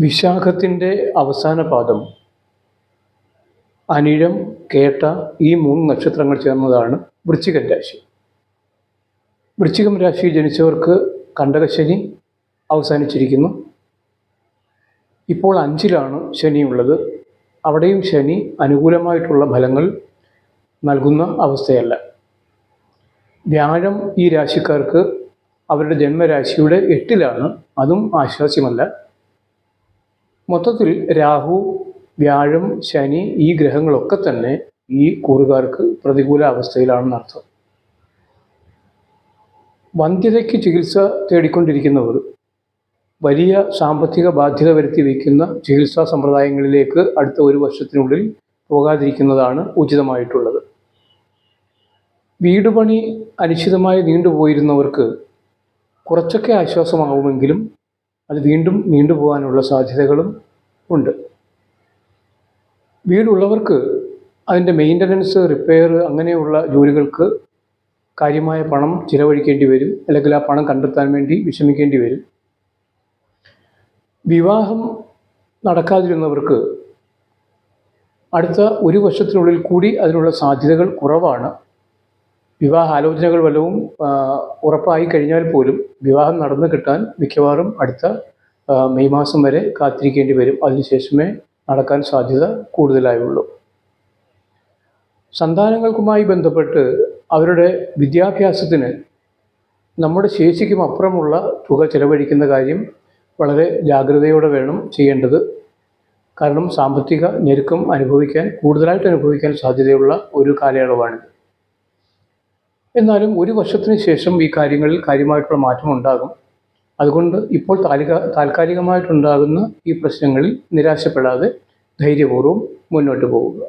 വിശാഖത്തിന്റെ അവസാന പാദം. അനിഴം കേട്ട ഈ മൂന്ന് നക്ഷത്രങ്ങൾ ചേർന്നതാണ് വൃശ്ചികൻ രാശി. വൃശ്ചികം രാശി ജനിച്ചവർക്ക് കണ്ടകശനി അവസാനിച്ചിരിക്കുന്നു. ഇപ്പോൾ അഞ്ചിലാണ് ശനിയുള്ളത് അവിടെയും ശനി അനുകൂലമായിട്ടുള്ള ഫലങ്ങൾ നൽകുന്ന അവസ്ഥയല്ല. വ്യാഴം ഈ രാശിക്കാർക്ക് അവരുടെ ജന്മരാശിയുടെ എട്ടിലാണ്. അതും ആശ്വാസ്യമല്ല. മൊത്തത്തിൽ രാഹു വ്യാഴം ശനി ഈ ഗ്രഹങ്ങളൊക്കെ തന്നെ ഈ കൂറുകാർക്ക് പ്രതികൂല അവസ്ഥയിലാണെന്നർത്ഥം വന്ധ്യതയ്ക്ക് ചികിത്സ തേടിക്കൊണ്ടിരിക്കുന്നവർ വലിയ സാമ്പത്തിക ബാധ്യത വരുത്തി വയ്ക്കുന്ന ചികിത്സാ സമ്പ്രദായങ്ങളിലേക്ക് അടുത്ത ഒരു വർഷത്തിനുള്ളിൽ പോകാതിരിക്കുന്നതാണ് ഉചിതമായിട്ടുള്ളത്. വീടുപണി അനിശ്ചിതമായി നീണ്ടുപോയിരുന്നവർക്ക് കുറച്ചൊക്കെ ആശ്വാസമാവുമെങ്കിലും അത് വീണ്ടും നീണ്ടുപോകാനുള്ള സാധ്യതകളും ഉണ്ട്. വീടുള്ളവർക്ക് അതിന്റെ മെയിന്റനൻസ് റിപ്പയർ അങ്ങനെയുള്ള ജോലികൾക്ക് കാര്യമായ പണം ചിലവഴിക്കേണ്ടി വരും. അല്ലെങ്കിൽ ആ പണം കണ്ടെത്താൻ വേണ്ടി വിഷമിക്കേണ്ടി വരും. വിവാഹം നടക്കാതിരുന്നവർക്ക് അടുത്ത ഒരു വർഷത്തിനുള്ളിൽ കൂടി അതിനുള്ള സാധ്യതകൾ കുറവാണ്. വിവാഹ ആലോചനകൾ വല്ലതും ഉറപ്പായി കഴിഞ്ഞാൽ പോലും വിവാഹം നടന്നു കിട്ടാൻ മിക്കവാറും അടുത്ത മെയ് മാസം വരെ കാത്തിരിക്കേണ്ടി വരും. അതിനുശേഷമേ നടക്കാൻ സാധ്യത കൂടുതലായുള്ളൂ. സന്താനങ്ങൾക്കുമായി ബന്ധപ്പെട്ട് അവരുടെ വിദ്യാഭ്യാസത്തിന് നമ്മുടെ ശേഷിക്കും അപ്പുറമുള്ള തുക ചെലവഴിക്കുന്ന കാര്യം വളരെ ജാഗ്രതയോടെ വേണം ചെയ്യേണ്ടത്. കാരണം സാമ്പത്തിക ഞെരുക്കം അനുഭവിക്കാൻ കൂടുതലായിട്ട് അനുഭവിക്കാൻ സാധ്യതയുള്ള ഒരു കാലയളവാണിത്. എന്നാലും ഒരു വർഷത്തിന് ശേഷം ഈ കാര്യങ്ങളിൽ കാര്യമായിട്ടുള്ള മാറ്റം ഉണ്ടാകും. അതുകൊണ്ട് ഇപ്പോൾ താലിക താൽക്കാലികമായിട്ടുണ്ടാകുന്ന ഈ പ്രശ്നങ്ങളിൽ നിരാശപ്പെടാതെ ധൈര്യപൂർവം മുന്നോട്ട് പോവുക.